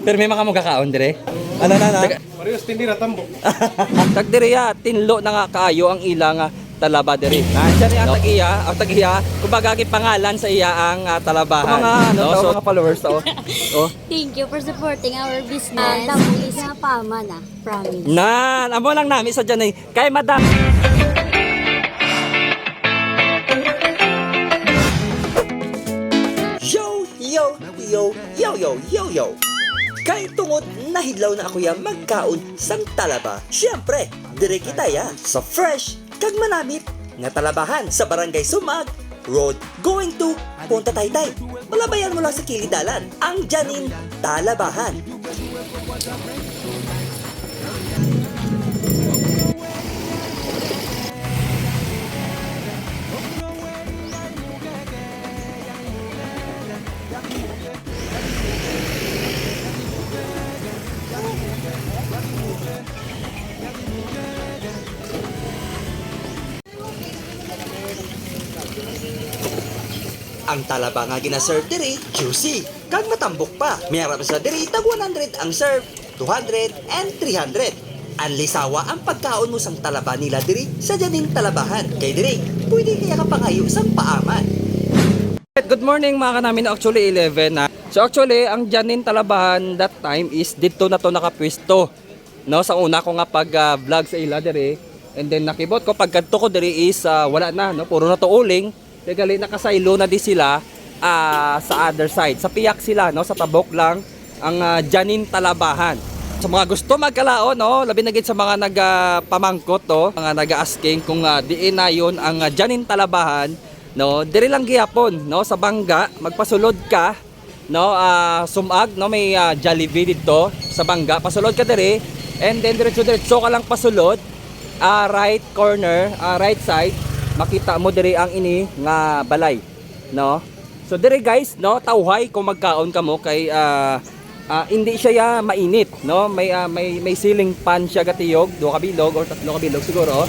Pero may mga magkakaon dire. Ano na na? Parehas tindira tambo. Tag dire ya, tinlo na nga kaayo ang ilang ah, talaba dire. Nandiyan ang tagiya, ang tagiya, kumbaga ki pangalan sa iya ang ah, talabahan. Mga ano No, to, so- mga followers to. oh. Thank you for supporting our business. Ang tamulis nga pama na, promise. Nan, amo lang namin sa dyan eh. Kay madam. Yo, yo, yo, yo, yo, yo, yo. Kay tungod nahidlaw na ako ya magkaon sang talaba. Siyempre, dire kita ya sa fresh kag manamit nga talabahan sa barangay Sumag Road going to Punta Taytay. Malabayan mo lang sa Kilidalan ang Janin Talabahan. Ang talaba nga gina-serve diri, juicy. Kag matambok pa. Mayroon sa diri, tag 100 ang serve, 200 and 300. Ang lisawa ang pagkaon mo sang talaba nila diri sa Janin Talabahan. Kay diri, pwede kaya ka pangayo sang paaman. Good morning mga kanamin. Actually 11 na. So actually ang Janin Talabahan that time is dito na to nakapwesto. No, sa una ko nga pag ah, vlog sa ila dire and then nakibot ko pag ko diri is ah, wala na no, puro na to uling. Kaya gali nakasaylo na di sila ah, sa other side. Sa piyak sila no, sa tabok lang ang ah, Janin Talabahan. Sa mga gusto magkalaon, no, labi na sa mga nagpamangkot to, mga nag-asking kung uh, diin na yun ang uh, Janin Talabahan, no, diri lang gihapon, no, sa Bangga, magpasulod ka, no, ah, sumag, no, may ah, Jollibee dito sa Bangga, pasulod ka diri, and then diretso diretso ka lang pasulod, ah, right corner, ah, right side, makita mo diri ang ini nga balay, no. So diri guys, no, tawhay kung magkaon ka mo kay ah, Ah, hindi siya ya mainit, no? May ah, may may ceiling fan siya gatiyog, do kabilog or tatlo kabilog siguro.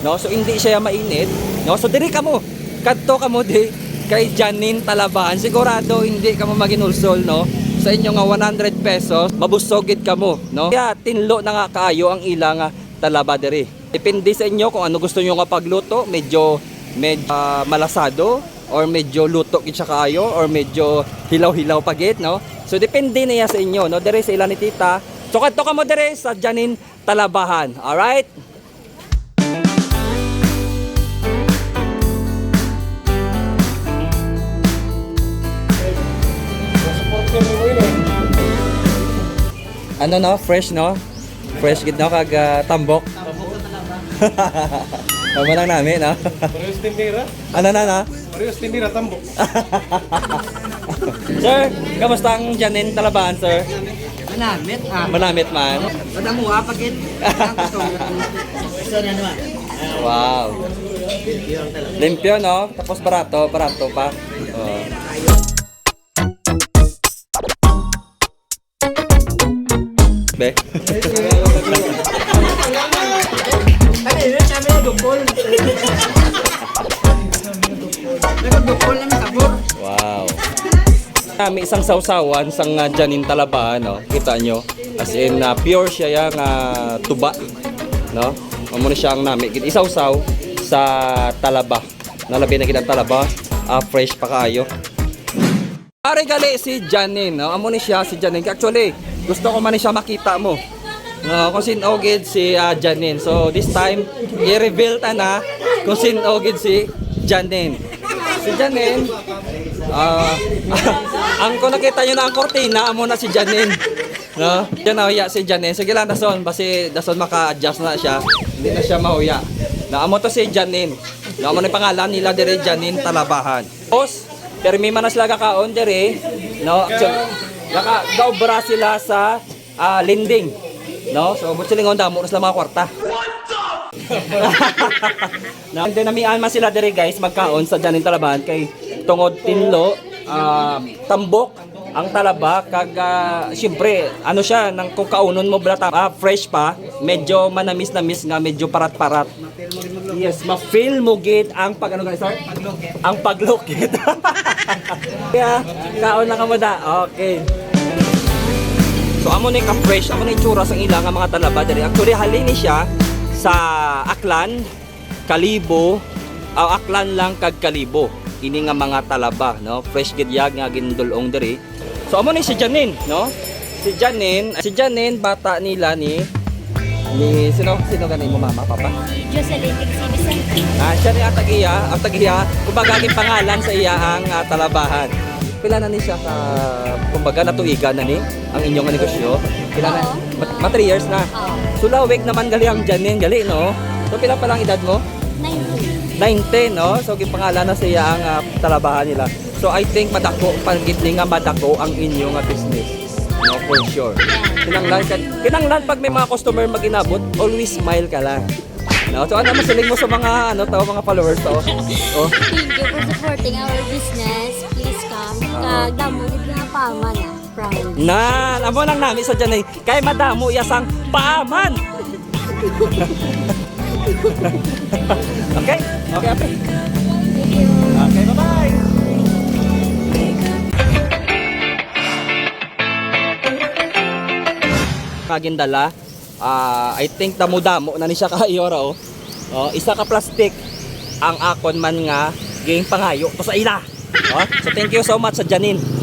No? So hindi siya ya mainit, no? So diri ka mo. Kadto ka mo di kay Janin Talabahan. Sigurado hindi ka mo maginulsol, no? Sa inyo nga 100 pesos, mabusogit ka mo, no? Kaya tinlo na nga kaayo ang ilang ah, talaba diri. Depende sa inyo kung ano gusto niyo nga pagluto, medyo medyo ah, malasado or medyo luto gid siya kaayo or medyo hilaw-hilaw pagit no? So depende na yan sa inyo no? Dire sa ilan ni tita. So kadto ka mo dire sa Janin Talabahan all right ano no? Fresh no fresh gid no kag ah, tambok Tama lang namin, no? Parehas tindira. ano na, na? Parehas tindira tambo. Sir, kamusta ang Janin Talabahan, sir? Manamit ah. Manamit man. Pada mo ah pagit. Isa na naman. Wow. Limpyo, no? Tapos barato, barato pa. Oh. Be. Ano yun? Sabi na dupol. Nagdupol na may sabor. Wow. Kami isang sausawan sang uh, Janin Talabahan, no? Kita nyo. As in, ah, pure siya yung ah, tuba. No? Mamuna siya ang nami. Isawsaw sa talaba. Nalabi na kinang talaba. ah, fresh pa kayo. Pare gali si Janin, no? Amo ni siya si Janin. Actually, gusto ko man siya makita mo. No, kung sin ogid si ah, Janin. So this time, i-reveal ta na kung sin ogid si Janin. Si Janin, ah, ang kung nakita nyo na ang kortina, amo na si Janin. No? Yan na huya si Janin. Sige lang, dason. Basi dason maka-adjust na siya. Hindi na siya mahuya. Na amo to si Janin. Na amo ni pangalan nila dire Janin Talabahan. Tapos, pero may manas laga kaon dire, no? So, Naka gaubra sila sa ah, linding. No? So, mutsilingon damo sa mga kwarta. no? And then namian man sila dire guys magkaon sa Janin Talabahan kay tungod tinlo ah, tambok ang talaba kag uh, syempre ano siya nang kung kaunon mo blata ah, fresh pa medyo manamis namis nga medyo parat-parat yes ma-feel mo gid ang pag ano guys sir ang paglukit kaya kaon na ka mo da okay So amo ni ka fresh, amo ni itsura sa ilang nga mga talaba diri. Actually halini siya sa Aklan, Kalibo, aw Aklan lang kag Kalibo. Ini nga mga talaba, no? Fresh gid yag nga gindulong diri. So amo ni si Janine, no? Si Janine, si Janine bata nila ni ni sino sino ganin mo mama papa? Jocelyn Exhibition. Ah, siya ni ang tagiya, ang tagiya, kumbaga ang pangalan sa iyang ah, talabahan. Pila na ni siya ka, kumbaga natuigan na ni ang inyong negosyo. Pila na, Oo. ma, 3 years na. Oh, Sulawig naman gali ang Janin, gali no? So pila pa lang edad mo? 19. 19, no? So gipangalan na sa iyang ah, talabahan nila. So I think madako, pagitli nga madako ang inyong nga business. No, for sure. Kinanglan, ka- kinanglan pag may mga customer maginabot, always smile ka lang. No? So ano masiling mo sa mga ano tao mga followers to? Oh. Thank you for supporting our business. Please come. Kag damo ni nga pama na. Promise. Na, amo nang nami sa dyan eh. Kay madamo yasang paaman. okay? Okay, you. Okay, bye-bye. Kagindala, ah I think damo-damo na ni siya kaayora oh. oh. Isa ka plastic ang akon man nga ging pangayo to sa ila. Oh, so thank you so much sa Janine.